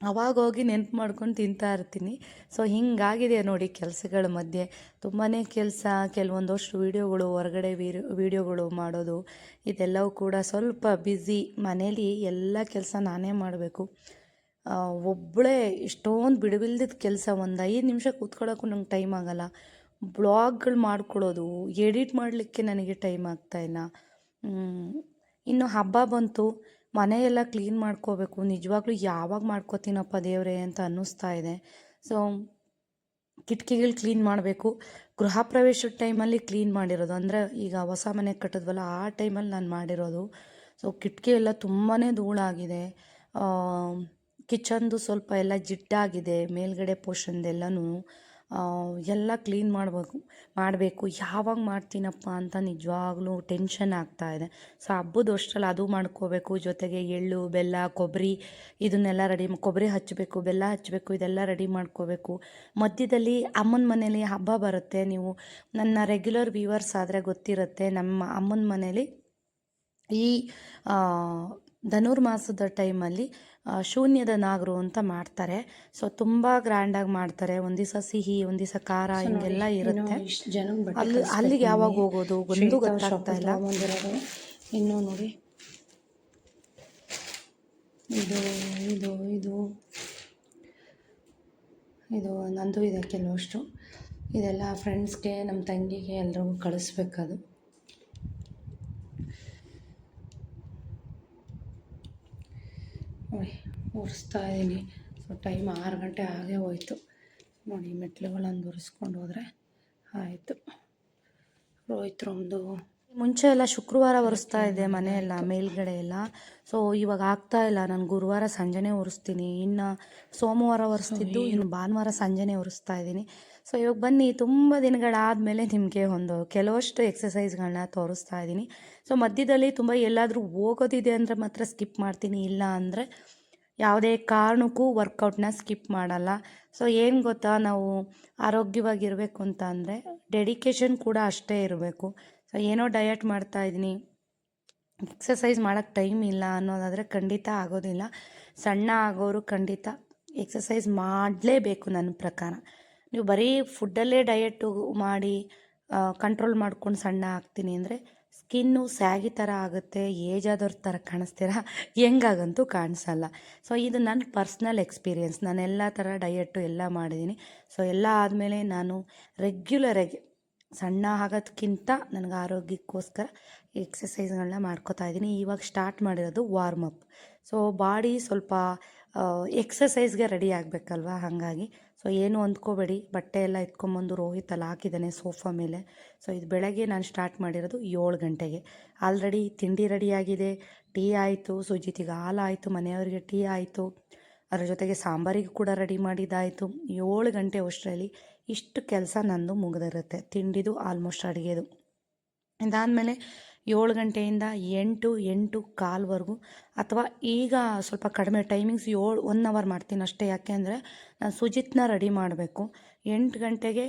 A: ಅವಾಗ ಹೋಗಿ ನೆನ್ಪು ಮಾಡ್ಕೊಂಡು ತಿಂತಾ ಇರ್ತೀನಿ. ಸೊ ಹಿಂಗಾಗಿದೆ ನೋಡಿ ಕೆಲಸಗಳ ಮಧ್ಯೆ. ತುಂಬಾ ಕೆಲಸ ಕೆಲವೊಂದಷ್ಟು ವೀಡಿಯೋಗಳು, ಹೊರಗಡೆ ವೀಡಿಯೋ ವೀಡಿಯೋಗಳು ಮಾಡೋದು, ಇದೆಲ್ಲವೂ ಕೂಡ ಸ್ವಲ್ಪ ಬ್ಯುಸಿ ಮನೇಲಿ ಎಲ್ಲ ಕೆಲಸ ನಾನೇ ಮಾಡಬೇಕು. ಒಬ್ಬಳೇ ಎಷ್ಟೊಂದು ಬಿಡುವಿಲ್ದಿದ್ದ ಕೆಲಸ, ಒಂದು ಐದು ನಿಮಿಷ ಕೂತ್ಕೊಳ್ಳೋಕ್ಕೂ ನಂಗೆ ಟೈಮ್ ಆಗಲ್ಲ. ಬ್ಲಾಗ್ಗಳು ಮಾಡ್ಕೊಳ್ಳೋದು ಎಡಿಟ್ ಮಾಡಲಿಕ್ಕೆ ನನಗೆ ಟೈಮ್ ಆಗ್ತಾ ಇಲ್ಲ. ಇನ್ನು ಹಬ್ಬ ಬಂತು, ಮನೆಯೆಲ್ಲ ಕ್ಲೀನ್ ಮಾಡ್ಕೋಬೇಕು, ನಿಜವಾಗ್ಲೂ ಯಾವಾಗ ಮಾಡ್ಕೋತೀನಪ್ಪ ದೇವರೇ ಅಂತ ಅನ್ನಿಸ್ತಾ ಇದೆ. ಸೊ ಕಿಟಕಿಗಳು ಕ್ಲೀನ್ ಮಾಡಬೇಕು. ಗೃಹ ಪ್ರವೇಶದ ಟೈಮಲ್ಲಿ ಕ್ಲೀನ್ ಮಾಡಿರೋದು, ಅಂದರೆ ಈಗ ಹೊಸ ಮನೆ ಕಟ್ಟಿದ್ವಲ್ಲ, ಆ ಟೈಮಲ್ಲಿ ನಾನು ಮಾಡಿರೋದು. ಸೊ ಕಿಟಕಿ ಎಲ್ಲ ತುಂಬಾ ಧೂಳಾಗಿದೆ ಕಿಚನ್ದು ಸ್ವಲ್ಪ ಎಲ್ಲ ಜಿಡ್ಡಾಗಿದೆ, ಮೇಲ್ಗಡೆ ಪೋರ್ಷನ್ದೆಲ್ಲನೂ ಎಲ್ಲ ಕ್ಲೀನ್ ಮಾಡಬೇಕು ಮಾಡಬೇಕು. ಯಾವಾಗ ಮಾಡ್ತೀನಪ್ಪ ಅಂತ ನಿಜವಾಗ್ಲೂ ಟೆನ್ಷನ್ ಆಗ್ತಾ ಇದೆ. ಸೊ, ಹಬ್ಬದ ಅಷ್ಟರಲ್ಲಿ ಅದು ಮಾಡ್ಕೋಬೇಕು. ಜೊತೆಗೆ ಎಳ್ಳು, ಬೆಲ್ಲ ಕೊಬ್ಬರಿ ಇದನ್ನೆಲ್ಲ ರೆಡಿ ಕೊಬ್ಬರಿ ಹಚ್ಚಬೇಕು ಬೆಲ್ಲ ಹಚ್ಚಬೇಕು ಇದೆಲ್ಲ ರೆಡಿ ಮಾಡ್ಕೋಬೇಕು. ಮಧ್ಯದಲ್ಲಿ ಅಮ್ಮನ ಮನೇಲಿ ಹಬ್ಬ ಬರುತ್ತೆ. ನೀವು ನನ್ನ ರೆಗ್ಯುಲರ್ ವ್ಯೂವರ್ಸ್ ಆದರೆ ಗೊತ್ತಿರುತ್ತೆ, ನಮ್ಮ ಅಮ್ಮನ ಮನೇಲಿ ಈ ಧನುರ್ಮಾಸದ ಟೈಮಲ್ಲಿ ಶೂನ್ಯದ ನಾಗರು ಅಂತ ಮಾಡ್ತಾರೆ. ಸೊ ತುಂಬ ಗ್ರ್ಯಾಂಡಾಗಿ ಮಾಡ್ತಾರೆ. ಒಂದು ದಿವಸ ಸಿಹಿ ಒಂದು ದಿವಸ ಖಾರ ಹಿಂಗೆಲ್ಲ ಇರುತ್ತೆ. ಅಲ್ಲಿ ಅಲ್ಲಿಗೆ ಯಾವಾಗ ಹೋಗೋದು? ಒಂದು ಗೊತ್ತಾಗ್ತಾ ಇಲ್ಲ.
B: ಇನ್ನು ನೋಡಿ ಇದು ಇದು ಇದು ಇದು ನಂದು ಇದೆ ಕೆಲವಷ್ಟು. ಇದೆಲ್ಲ ಫ್ರೆಂಡ್ಸ್ಗೆ ನಮ್ಮ ತಂಗಿಗೆ ಎಲ್ರಿಗೂ ಕಳಿಸ್ಬೇಕದು. ನೋಡಿ ಒರೆಸ್ತಾ ಇದ್ದೀನಿ ಸೊ ಟೈಮ್ ಆರು ಗಂಟೆ ಆಗೇ ಹೋಯ್ತು. ನೋಡಿ ಮೆಟ್ಲುಗಳನ್ನು ಉರಿಸ್ಕೊಂಡು ಹೋದರೆ ಆಯಿತು. ರೋಹಿತ್ ಒಂದು
A: ಮುಂಚೆ ಎಲ್ಲ ಶುಕ್ರವಾರ ಒರೆಸ್ತಾ ಇದ್ದೆ ಮನೆಯೆಲ್ಲ ಮೇಲ್ಗಡೆ ಎಲ್ಲ. ಸೊ ಇವಾಗ ಆಗ್ತಾ ಇಲ್ಲ. ನಾನು ಗುರುವಾರ ಸಂಜೆನೇ ಒರೆಸ್ತೀನಿ ಇನ್ನು ಸೋಮವಾರ ಒರೆಸ್ತಿದ್ದು ಇನ್ನು ಭಾನುವಾರ ಸಂಜೆನೇ ಒರೆಸ್ತಾ ಇದ್ದೀನಿ. ಸೊ ಇವಾಗ ಬನ್ನಿ, ತುಂಬ ದಿನಗಳಾದಮೇಲೆ ನಿಮಗೆ ಒಂದು ಕೆಲವಷ್ಟು ಎಕ್ಸಸೈಸ್ಗಳನ್ನ ತೋರಿಸ್ತಾ ಇದ್ದೀನಿ. ಸೊ ಮಧ್ಯದಲ್ಲಿ ತುಂಬ ಎಲ್ಲಾದರೂ ಹೋಗೋದಿದೆ ಅಂದರೆ ಮಾತ್ರ ಸ್ಕಿಪ್ ಮಾಡ್ತೀನಿ, ಇಲ್ಲ ಅಂದರೆ ಯಾವುದೇ ಕಾರಣಕ್ಕೂ ವರ್ಕೌಟ್ನ ಸ್ಕಿಪ್ ಮಾಡಲ್ಲ. ಸೊ ಏನು ಗೊತ್ತಾ, ನಾವು ಆರೋಗ್ಯವಾಗಿರಬೇಕು ಅಂತ ಅಂದರೆ ಡೆಡಿಕೇಶನ್ ಕೂಡ ಅಷ್ಟೇ ಇರಬೇಕು. ಸೊ ಏನೋ ಡಯಟ್ ಮಾಡ್ತಾ ಇದ್ದೀನಿ. ಎಕ್ಸಸೈಸ್ ಮಾಡೋಕ್ಕೆ ಟೈಮ್ ಇಲ್ಲ ಅನ್ನೋದಾದರೆ ಖಂಡಿತ ಆಗೋದಿಲ್ಲ. ಸಣ್ಣ ಆಗೋರು ಖಂಡಿತ ಎಕ್ಸಸೈಸ್ ಮಾಡಲೇಬೇಕು ನನ್ನ ಪ್ರಕಾರ. ನೀವು ಬರೀ ಫುಡ್ಡಲ್ಲೇ ಡಯಟು ಮಾಡಿ ಕಂಟ್ರೋಲ್ ಮಾಡ್ಕೊಂಡು ಸಣ್ಣ ಆಗ್ತೀನಿ ಅಂದರೆ ಸ್ಕಿನ್ನು ಸ್ಯಾಗಿ ಥರ ಆಗುತ್ತೆ ಏಜ್ ಆದವ್ರ ಥರ ಕಾಣಿಸ್ತೀರಾ? ಹೆಂಗಾಗಂತೂ ಕಾಣಿಸಲ್ಲ. ಸೊ ಇದು ನನ್ನ ಪರ್ಸ್ನಲ್ ಎಕ್ಸ್ಪೀರಿಯೆನ್ಸ್ ನಾನು ಎಲ್ಲ ಥರ ಡಯಟು ಎಲ್ಲ ಮಾಡಿದ್ದೀನಿ ಸೊ ಎಲ್ಲ ಆದಮೇಲೆ ನಾನು ರೆಗ್ಯುಲರಾಗಿ ಸಣ್ಣ ಆಗೋದಕ್ಕಿಂತ ನನಗೆ ಆರೋಗ್ಯಕ್ಕೋಸ್ಕರ ಎಕ್ಸಸೈಸ್ಗಳನ್ನ ಮಾಡ್ಕೋತಾ ಇದ್ದೀನಿ ಇವಾಗ ಸ್ಟಾರ್ಟ್ ಮಾಡಿರೋದು ವಾರ್ಮ್ ಅಪ್ ಸೊ ಬಾಡಿ ಸ್ವಲ್ಪ ಎಕ್ಸಸೈಸ್ಗೆ ರೆಡಿ ಆಗಬೇಕಲ್ವ? ಹಾಗಾಗಿ ಸೊ ಏನು ಅಂದ್ಕೋಬೇಡಿ, ಬಟ್ಟೆ ಎಲ್ಲ ಎತ್ಕೊಂಬಂದು ರೋಹಿತ್ ಅಲ್ಲಿ ಹಾಕಿದ್ದಾನೆ ಸೋಫಾ ಮೇಲೆ. ಸೊ ಇದು ಬೆಳಗ್ಗೆ ನಾನು ಸ್ಟಾರ್ಟ್ ಮಾಡಿರೋದು ಏಳು ಗಂಟೆಗೆ. ಆಲ್ರೆಡಿ ತಿಂಡಿ ರೆಡಿಯಾಗಿದೆ ಟೀ ಆಯಿತು ಸುಜಿತಿಗೆ ಹಾಲು ಆಯಿತು, ಮನೆಯವರಿಗೆ ಟೀ ಆಯಿತು. ಅದರ ಜೊತೆಗೆ ಸಾಂಬಾರಿಗೆ ಕೂಡ ರೆಡಿ ಮಾಡಿದ್ದಾಯಿತು. ಏಳು ಗಂಟೆ ಅಷ್ಟರಲ್ಲಿ ಇಷ್ಟು ಕೆಲಸ ನಂದು ಮುಗಿದಿರುತ್ತೆ, ತಿಂಡಿದು ಆಲ್ಮೋಸ್ಟ್ ಅಡುಗೆದು. ಇದಾದಮೇಲೆ ಏಳು ಗಂಟೆಯಿಂದ ಎಂಟು ಎಂಟು ಕಾಲ್ವರೆಗೂ ಅಥವಾ ಈಗ ಸ್ವಲ್ಪ ಕಡಿಮೆ ಟೈಮಿಂಗ್ಸ್ ಏಳು, ಒನ್ ಅವರ್ ಮಾಡ್ತೀನಿ ಅಷ್ಟೇ. ಯಾಕೆ ಅಂದರೆ ನಾನು ಸುಜಿತ್ನ ರೆಡಿ ಮಾಡಬೇಕು. ಎಂಟು ಗಂಟೆಗೆ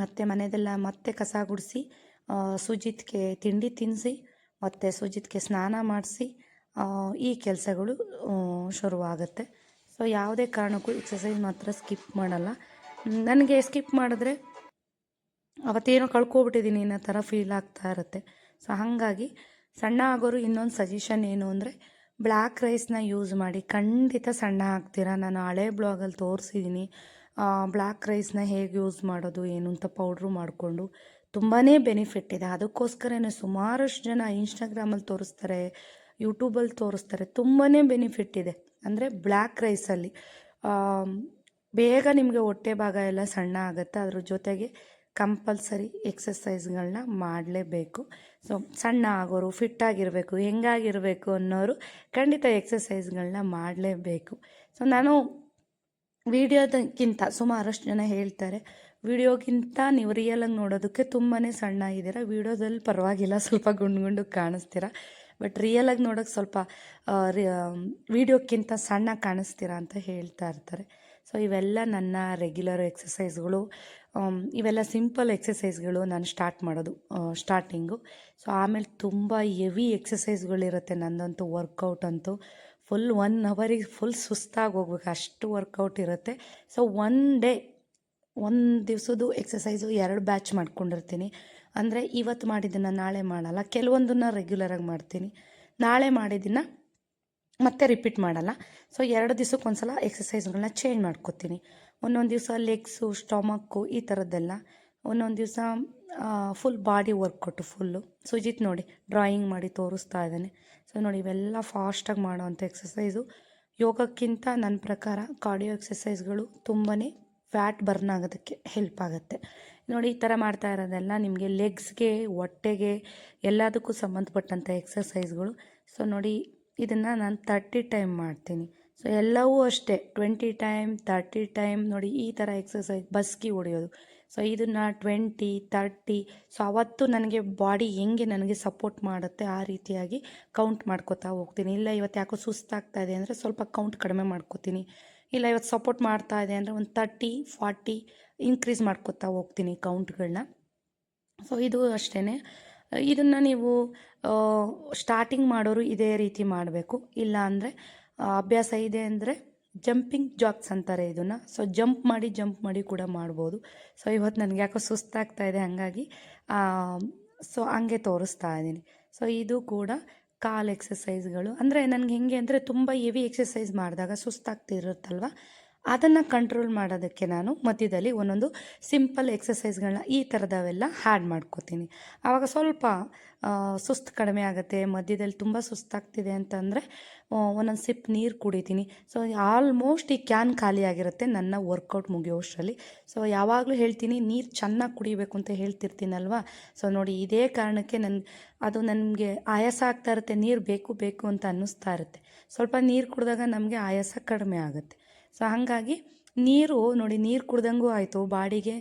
A: ಮತ್ತೆ ಮನೆಯದೆಲ್ಲ ಮತ್ತೆ ಕಸ ಗುಡಿಸಿ ಸುಜಿತ್ಗೆ ತಿಂಡಿ ತಿನ್ನಿಸಿ ಮತ್ತು ಸುಜಿತ್ಗೆ ಸ್ನಾನ ಮಾಡಿಸಿ ಈ ಕೆಲಸಗಳು ಶುರುವಾಗುತ್ತೆ. ಸೊ ಯಾವುದೇ ಕಾರಣಕ್ಕೂ ಎಕ್ಸಸೈಸ್ ಮಾತ್ರ ಸ್ಕಿಪ್ ಮಾಡಲ್ಲ. ನನಗೆ ಸ್ಕಿಪ್ ಮಾಡಿದ್ರೆ ಅವತ್ತೇನೋ ಕಳ್ಕೊಬಿಟ್ಟಿದ್ದೀನಿ ಅನ್ನೋ ಥರ ಫೀಲ್ ಆಗ್ತಾ ಇರುತ್ತೆ. ಸೊ ಹಾಗಾಗಿ ಸಣ್ಣ ಆಗೋರು ಇನ್ನೊಂದು ಸಜೆಷನ್ ಏನು ಅಂದರೆ ಬ್ಲ್ಯಾಕ್ ರೈಸ್ನ ಯೂಸ್ ಮಾಡಿ, ಖಂಡಿತ ಸಣ್ಣ ಆಗ್ತೀರಾ ನಾನು ಹಳೆ ಬ್ಲಾಗಲ್ಲಿ ತೋರಿಸಿದ್ದೀನಿ ಬ್ಲ್ಯಾಕ್ ರೈಸ್ನ ಹೇಗೆ ಯೂಸ್ ಮಾಡೋದು, ಏನು ಅಂತ ಪೌಡ್ರು ಮಾಡಿಕೊಂಡು ತುಂಬಾ ಬೆನಿಫಿಟ್ ಇದೆ. ಅದಕ್ಕೋಸ್ಕರನೇ ಸುಮಾರಷ್ಟು ಜನ ಇನ್ಸ್ಟಾಗ್ರಾಮಲ್ಲಿ ತೋರಿಸ್ತಾರೆ ಯೂಟ್ಯೂಬಲ್ಲಿ ತೋರಿಸ್ತಾರೆ ತುಂಬಾ ಬೆನಿಫಿಟ್ ಇದೆ. ಅಂದರೆ ಬ್ಲ್ಯಾಕ್ ರೈಸಲ್ಲಿ ಬೇಗ ನಿಮಗೆ ಹೊಟ್ಟೆ ಭಾಗ ಎಲ್ಲ ಸಣ್ಣ ಆಗುತ್ತೆ. ಅದ್ರ ಜೊತೆಗೆ ಕಂಪಲ್ಸರಿ ಎಕ್ಸಸೈಸ್ಗಳನ್ನ ಮಾಡಲೇಬೇಕು. ಸೊ, ಸಣ್ಣ ಆಗೋರು, ಫಿಟ್ಟಾಗಿರಬೇಕು, ಹೆಂಗಾಗಿರಬೇಕು ಅನ್ನೋರು ಖಂಡಿತ ಎಕ್ಸಸೈಸ್ಗಳನ್ನ ಮಾಡಲೇಬೇಕು. ಸೊ, ನಾನು ವಿಡಿಯೋದಕ್ಕಿಂತ ಸುಮಾರಷ್ಟು ಜನ ಹೇಳ್ತಾರೆ, ವಿಡಿಯೋಗಿಂತ ನೀವು ರಿಯಲಾಗಿ ನೋಡೋದಕ್ಕೆ ತುಂಬಾ ಸಣ್ಣ ಇದ್ದೀರಾ? ವಿಡಿಯೋದಲ್ಲಿ ಪರವಾಗಿಲ್ಲ, ಸ್ವಲ್ಪ ಗುಂಡು ಗುಂಡು ಕಾಣಿಸ್ತೀರ? ಬಟ್ ರಿಯಲಾಗಿ ನೋಡೋಕ್ಕೆ ಸ್ವಲ್ಪ ವಿಡಿಯೋಕ್ಕಿಂತ ಸಣ್ಣ ಕಾಣಿಸ್ತೀರಾ? ಅಂತ ಹೇಳ್ತಾ ಇರ್ತಾರೆ. ಸೊ, ಇವೆಲ್ಲ ನನ್ನ ರೆಗ್ಯುಲರ್ ಎಕ್ಸಸೈಸ್ಗಳು ಇವೆಲ್ಲ ಸಿಂಪಲ್ ಎಕ್ಸಸೈಸ್ಗಳು ನಾನು ಸ್ಟಾರ್ಟ್ ಮಾಡೋದು ಸ್ಟಾರ್ಟಿಂಗು ಸೊ ಆಮೇಲೆ ತುಂಬ ಹೆವಿ ಎಕ್ಸಸೈಸ್ಗಳಿರುತ್ತೆ ನಂದಂತೂ ವರ್ಕೌಟ್ ಅಂತೂ. ಫುಲ್ ಒನ್ ಅವರಿಗೆ ಫುಲ್ ಸುಸ್ತಾಗಿ ಹೋಗ್ಬೇಕು, ಅಷ್ಟು ವರ್ಕೌಟ್ ಇರುತ್ತೆ. ಸೊ ಒನ್ ಡೇ ಒಂದು ದಿವಸದ್ದು ಎಕ್ಸಸೈಸು ಎರಡು ಬ್ಯಾಚ್ ಮಾಡ್ಕೊಂಡಿರ್ತೀನಿ. ಅಂದರೆ ಇವತ್ತು ಮಾಡಿದ್ದನ್ನು ನಾಳೆ ಮಾಡಲ್ಲ, ಕೆಲವೊಂದನ್ನು ರೆಗ್ಯುಲರಾಗಿ ಮಾಡ್ತೀನಿ. ನಾಳೆ ಮಾಡಿದ್ದನ್ನು ಮತ್ತೆ ರಿಪೀಟ್ ಮಾಡಲ್ಲ. ಸೊ ಎರಡು ದಿವ್ಸಕ್ಕೆ ಒಂದು ಸಲ ಎಕ್ಸಸೈಸ್ಗಳನ್ನ ಚೇಂಜ್ ಮಾಡ್ಕೊತೀನಿ. ಒಂದೊಂದು ದಿವಸ ಲೆಗ್ಸು ಸ್ಟಮಕ್ಕು ಈ ಥರದ್ದೆಲ್ಲ ಒಂದೊಂದು ದಿವಸ ಫುಲ್ ಬಾಡಿ ವರ್ಕ್ ಕೊಟ್ಟು ಫುಲ್ಲು ಸುಜಿತ್ ನೋಡಿ ಡ್ರಾಯಿಂಗ್ ಮಾಡಿ ತೋರಿಸ್ತಾ ಇದ್ದಾನೆ. ಸೊ ನೋಡಿ, ಇವೆಲ್ಲ ಫಾಸ್ಟಾಗಿ ಮಾಡೋವಂಥ ಎಕ್ಸಸೈಸು ಯೋಗಕ್ಕಿಂತ ನನ್ನ ಪ್ರಕಾರ ಕಾರ್ಡಿಯೋ ಎಕ್ಸಸೈಸ್ಗಳು ತುಂಬಾ ಫ್ಯಾಟ್ ಬರ್ನ್ ಆಗೋದಕ್ಕೆ ಹೆಲ್ಪ್ ಆಗುತ್ತೆ. ನೋಡಿ, ಈ ಥರ ಮಾಡ್ತಾ ಇರೋದೆಲ್ಲ ನಿಮಗೆ ಲೆಗ್ಸ್ಗೆ ಹೊಟ್ಟೆಗೆ ಎಲ್ಲದಕ್ಕೂ ಸಂಬಂಧಪಟ್ಟಂಥ ಎಕ್ಸಸೈಸ್ಗಳು ಸೊ ನೋಡಿ, ಇದನ್ನು ನಾನು ತರ್ಟಿ ಟೈಮ್ ಮಾಡ್ತೀನಿ. ಸೊ ಎಲ್ಲವೂ ಅಷ್ಟೇ. ಟ್ವೆಂಟಿ ಟೈಮ್ ತರ್ಟಿ ಟೈಮ್ ನೋಡಿ ಈ ಥರ ಎಕ್ಸಸೈಸ್ ಬಸ್ಕಿ ಹೊಡೆಯೋದು. ಸೊ ಇದನ್ನು ಟ್ವೆಂಟಿ ತರ್ಟಿ ಸೊ ಅವತ್ತು ನನಗೆ ಬಾಡಿ ಹೆಂಗೆ ನನಗೆ ಸಪೋರ್ಟ್ ಮಾಡುತ್ತೆ ಆ ರೀತಿಯಾಗಿ ಕೌಂಟ್ ಮಾಡ್ಕೋತಾ ಹೋಗ್ತೀನಿ. ಇಲ್ಲ ಇವತ್ತು ಯಾಕೋ ಸುಸ್ತಾಗ್ತಾ ಇದೆ ಅಂದರೆ ಸ್ವಲ್ಪ ಕೌಂಟ್ ಕಡಿಮೆ ಮಾಡ್ಕೋತೀನಿ. ಇಲ್ಲ ಇವತ್ತು ಸಪೋರ್ಟ್ ಮಾಡ್ತಾ ಇದೆ ಅಂದರೆ ಒಂದು ತರ್ಟಿ ಫಾರ್ಟಿ ಇನ್ಕ್ರೀಸ್ ಮಾಡ್ಕೋತಾ ಹೋಗ್ತೀನಿ ಕೌಂಟ್ಗಳನ್ನ ಸೊ ಇದು ಅಷ್ಟೇ ಇದನ್ನು ನೀವು ಸ್ಟಾರ್ಟಿಂಗ್ ಮಾಡೋರು ಇದೇ ರೀತಿ ಮಾಡಬೇಕು. ಇಲ್ಲ ಅಂದರೆ ಅಭ್ಯಾಸ ಇದೆ ಅಂದರೆ ಜಂಪಿಂಗ್ ಜಾಕ್ಸ್ ಅಂತಾರೆ ಇದನ್ನು. ಸೊ ಜಂಪ್ ಮಾಡಿ ಜಂಪ್ ಮಾಡಿ ಕೂಡ ಮಾಡ್ಬೋದು. ಸೊ ಇವತ್ತು ನನಗೆ ಯಾಕೋ ಸುಸ್ತಾಗ್ತಾ ಇದೆ, ಹಾಗಾಗಿ ಸೊ ಹಂಗೆ ತೋರಿಸ್ತಾ ಇದ್ದೀನಿ. ಸೊ ಇದು ಕೂಡ ಕಾಲು ಎಕ್ಸಸೈಸ್ಗಳು ಅಂದರೆ ನನಗೆ ಹೆಂಗೆ ಅಂದರೆ ತುಂಬ ಹೆವಿ ಎಕ್ಸಸೈಸ್ ಮಾಡಿದಾಗ ಸುಸ್ತಾಗ್ತಿರುತ್ತಲ್ವ? ಅದನ್ನು ಕಂಟ್ರೋಲ್ ಮಾಡೋದಕ್ಕೆ ನಾನು ಮಧ್ಯದಲ್ಲಿ ಒಂದೊಂದು ಸಿಂಪಲ್ ಎಕ್ಸಸೈಸ್ಗಳನ್ನ ಈ ಥರದವೆಲ್ಲ ಹ್ಯಾಡ್ ಮಾಡ್ಕೋತೀನಿ. ಆವಾಗ ಸ್ವಲ್ಪ ಸುಸ್ತು ಕಡಿಮೆ ಆಗುತ್ತೆ, ಮಧ್ಯದಲ್ಲಿ ತುಂಬ ಸುಸ್ತಾಗ್ತಿದೆ ಅಂತಂದರೆ ಒಂದೊಂದು ಸಿಪ್ ನೀರು ಕುಡಿತೀನಿ. ಸೊ ಆಲ್ಮೋಸ್ಟ್ ಈ ಕ್ಯಾನ್ ಖಾಲಿಯಾಗಿರುತ್ತೆ ನನ್ನ ವರ್ಕೌಟ್ ಮುಗಿಯೋಷ್ಟರಲ್ಲಿ ಸೊ ಯಾವಾಗಲೂ ಹೇಳ್ತೀನಿ, ನೀರು ಚೆನ್ನಾಗಿ ಕುಡಿಬೇಕು ಅಂತ ಹೇಳ್ತಿರ್ತೀನಲ್ವ? ಸೊ ನೋಡಿ, ಇದೇ ಕಾರಣಕ್ಕೆ ನನ್ನ ಅದು ನನಗೆ ಆಯಾಸ ಆಗ್ತಾ ಇರುತ್ತೆ, ನೀರು ಬೇಕು ಬೇಕು ಅಂತ ಅನ್ನಿಸ್ತಾ ಇರುತ್ತೆ. ಸ್ವಲ್ಪ ನೀರು ಕುಡಿದಾಗ ನಮಗೆ ಆಯಾಸ ಕಡಿಮೆ ಆಗುತ್ತೆ. ಸೊ ಹಾಗಾಗಿ ನೀರು ನೋಡಿ, ನೀರು ಕುಡ್ದಂಗೂ ಆಯಿತು. ಬಾಡಿಗೆ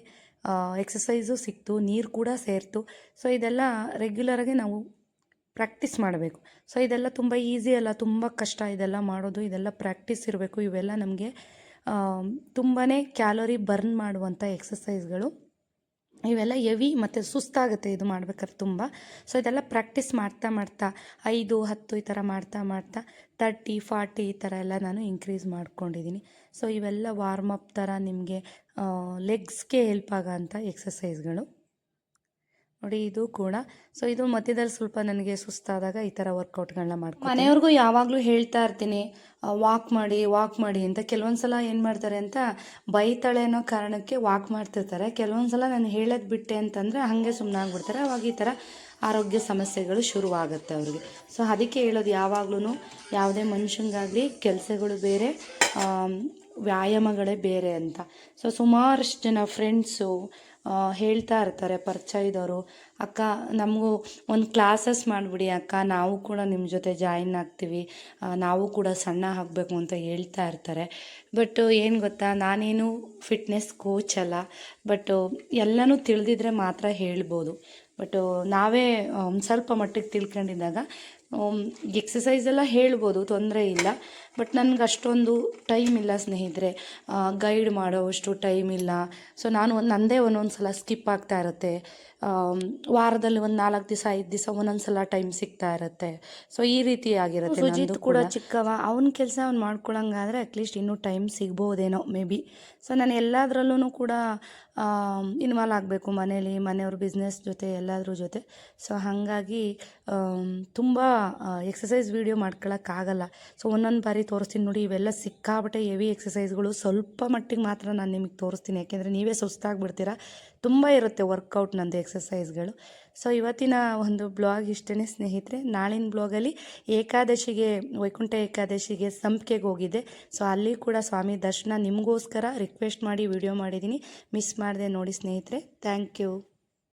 A: ಎಕ್ಸಸೈಸು ಸಿಕ್ತು, ನೀರು ಕೂಡ ಸೇರ್ತು. ಸೊ ಇದೆಲ್ಲ ರೆಗ್ಯುಲರಾಗಿ ನಾವು ಪ್ರಾಕ್ಟೀಸ್ ಮಾಡಬೇಕು. ಸೊ ಇದೆಲ್ಲ ತುಂಬ ಈಸಿ ಅಲ್ಲ, ತುಂಬ ಕಷ್ಟ ಇದೆಲ್ಲ ಮಾಡೋದು, ಇದೆಲ್ಲ ಪ್ರಾಕ್ಟೀಸ್ ಇರಬೇಕು. ಇವೆಲ್ಲ ನಮಗೆ ತುಂಬಾ ಕ್ಯಾಲೋರಿ ಬರ್ನ್ ಮಾಡುವಂಥ ಎಕ್ಸಸೈಸ್ಗಳು ಇವೆಲ್ಲ ಹೆವಿ ಮತ್ತು ಸುಸ್ತಾಗುತ್ತೆ ಇದು ಮಾಡ್ಬೇಕಾದ್ರೆ ತುಂಬ. ಸೊ ಇದೆಲ್ಲ ಪ್ರಾಕ್ಟೀಸ್ ಮಾಡ್ತಾ ಮಾಡ್ತಾ, ಐದು, ಹತ್ತು ಈ ಥರ ಮಾಡ್ತಾ ಮಾಡ್ತಾ ತರ್ಟಿ ಫಾರ್ಟಿ ಈ ಥರ ಎಲ್ಲ ನಾನು ಇನ್ಕ್ರೀಸ್ ಮಾಡ್ಕೊಂಡಿದ್ದೀನಿ. ಸೊ ಇವೆಲ್ಲ ವಾರ್ಮ್ ಅಪ್ ಥರ ನಿಮಗೆ ಲೆಗ್ಸ್ಗೆ ಹೆಲ್ಪ್ ಆಗೋಂಥ ಎಕ್ಸಸೈಸ್ಗಳು ನೋಡಿ ಇದು ಕೂಡ. ಸೊ ಇದು ಮಧ್ಯದಲ್ಲಿ ಸ್ವಲ್ಪ ನನಗೆ ಸುಸ್ತಾದಾಗ ಈ ಥರ ವರ್ಕೌಟ್ಗಳನ್ನ ಮಾಡ್ಕೊ ಮನೆಯವ್ರಿಗೂ ಯಾವಾಗಲೂ ಹೇಳ್ತಾ ಇರ್ತೀನಿ ವಾಕ್ ಮಾಡಿ ವಾಕ್ ಮಾಡಿ ಅಂತ. ಕೆಲವೊಂದು ಸಲ ಏನು ಮಾಡ್ತಾರೆ ಅಂತ ಬೈತಾಳೆ ಅನ್ನೋ ಕಾರಣಕ್ಕೆ ವಾಕ್ ಮಾಡ್ತಿರ್ತಾರೆ. ಕೆಲವೊಂದು ಸಲ ನಾನು ಹೇಳೋದು ಬಿಟ್ಟೆ ಅಂತಂದರೆ ಹಾಗೆ ಸುಮ್ಮನೆ ಆಗ್ಬಿಡ್ತಾರೆ ಅವಾಗ ಈ ಥರ ಆರೋಗ್ಯ ಸಮಸ್ಯೆಗಳು ಶುರುವಾಗುತ್ತೆ ಅವ್ರಿಗೆ. ಸೊ ಅದಕ್ಕೆ ಹೇಳೋದು ಯಾವಾಗ್ಲೂ ಯಾವುದೇ ಮನುಷ್ಯಂಗಾಗಲಿ ಕೆಲಸಗಳು ಬೇರೆ ವ್ಯಾಯಾಮಗಳೇ ಬೇರೆ ಅಂತ. ಸೊ ಸುಮಾರಷ್ಟು ಜನ ಫ್ರೆಂಡ್ಸು ಹೇಳ್ತಾ ಇರ್ತಾರೆ ಇದ್ದವರು ಅಕ್ಕ, ನಮಗೂ ಒಂದು ಕ್ಲಾಸಸ್ ಮಾಡಿಬಿಡಿ ಅಕ್ಕ, ನಾವು ಕೂಡ ನಿಮ್ಮ ಜೊತೆ ಜಾಯಿನ್ ಆಗ್ತೀವಿ ನಾವು ಕೂಡ ಸಣ್ಣ ಆಗಬೇಕು ಅಂತ ಹೇಳ್ತಾ ಇರ್ತಾರೆ. ಬಟ್ ಏನು ಗೊತ್ತಾ, ನಾನೇನು ಫಿಟ್ನೆಸ್ ಕೋಚ್ ಅಲ್ಲ ಬಟ್ ಎಲ್ಲನೂ ತಿಳಿದಿದ್ರೆ ಮಾತ್ರ ಹೇಳ್ಬೋದು. ಬಟ್ ನಾವೇ ಸ್ವಲ್ಪ ಮಟ್ಟಿಗೆ ತಿಳ್ಕೊಂಡಿದ್ದಾಗ ಎಕ್ಸಸೈಸ್ ಎಲ್ಲ ಹೇಳ್ಬೋದು, ತೊಂದರೆ ಇಲ್ಲ. ಬಟ್ ನನಗೆ ಅಷ್ಟೊಂದು ಟೈಮ್ ಇಲ್ಲ ಸ್ನೇಹಿತರೆ. ಗೈಡ್ ಮಾಡೋವಷ್ಟು ಟೈಮ್ ಇಲ್ಲ. ಸೊ ನಾನು ಒಂದು ನನ್ನದೇ ಒಂದೊಂದು ಸಲ ಸ್ಕಿಪ್ ಆಗ್ತಾ ಇರುತ್ತೆ. ವಾರದಲ್ಲಿ ಒಂದು ನಾಲ್ಕು ದಿವಸ ಐದು ದಿವಸ ಒಂದೊಂದು ಸಲ ಟೈಮ್ ಸಿಗ್ತಾ ಇರುತ್ತೆ. ಸೊ ಈ ರೀತಿ ಆಗಿರುತ್ತೆ ಸುಜಿತ್ ಕೂಡ ಚಿಕ್ಕವ. ಅವನ ಕೆಲಸ ಅವ್ನು ಮಾಡ್ಕೊಳಂಗಾದ್ರೆ ಅಟ್ಲೀಸ್ಟ್ ಇನ್ನೂ ಟೈಮ್ ಸಿಗ್ಬೋದೇನೋ ಮೇ ಬಿ ಸೊ ನಾನು ಎಲ್ಲದರಲ್ಲೂ ಕೂಡ ಇನ್ವಾಲ್ವ್ ಆಗಬೇಕು ಮನೇಲಿ ಮನೆಯವ್ರ ಬಿಸ್ನೆಸ್ ಜೊತೆ ಎಲ್ಲದ್ರ ಜೊತೆ. ಸೊ ಹಾಗಾಗಿ ತುಂಬ ಎಕ್ಸಸೈಸ್ ವೀಡಿಯೋ ಮಾಡ್ಕೊಳಕ್ಕಾಗಲ್ಲ. ಸೊ ಒಂದೊಂದು ಬಾರಿ ತೋರಿಸ್ತೀನಿ ನೋಡಿ ಇವೆಲ್ಲ ಸಿಕ್ಕಾಬಟ್ಟೆ ಹೆವಿ ಎಕ್ಸಸೈಸ್ಗಳು ಸ್ವಲ್ಪ ಮಟ್ಟಿಗೆ ಮಾತ್ರ ನಾನು ನಿಮಗೆ ತೋರಿಸ್ತೀನಿ. ಯಾಕೆಂದರೆ ನೀವೇ ಸುಸ್ತಾಗ್ಬಿಡ್ತೀರಾ. ತುಂಬ ಇರುತ್ತೆ ವರ್ಕೌಟ್ ನಂದು ಎಕ್ಸಸೈಸ್ಗಳು ಸೊ ಇವತ್ತಿನ ಒಂದು ಬ್ಲಾಗ್ ಇಷ್ಟೇ ಸ್ನೇಹಿತರೆ. ನಾಳಿನ ಬ್ಲಾಗಲ್ಲಿ ಏಕಾದಶಿಗೆ, ವೈಕುಂಠ ಏಕಾದಶಿಗೆ ಸಂಪಿಗೆಗೆ ಹೋಗಿದ್ದೆ. ಸೊ ಅಲ್ಲಿ ಕೂಡ ಸ್ವಾಮಿ ದರ್ಶನ ನಿಮಗೋಸ್ಕರ ರಿಕ್ವೆಸ್ಟ್ ಮಾಡಿ ವಿಡಿಯೋ ಮಾಡಿದ್ದೀನಿ. ಮಿಸ್ ಮಾಡಿದೆ ನೋಡಿ ಸ್ನೇಹಿತರೆ. Thank you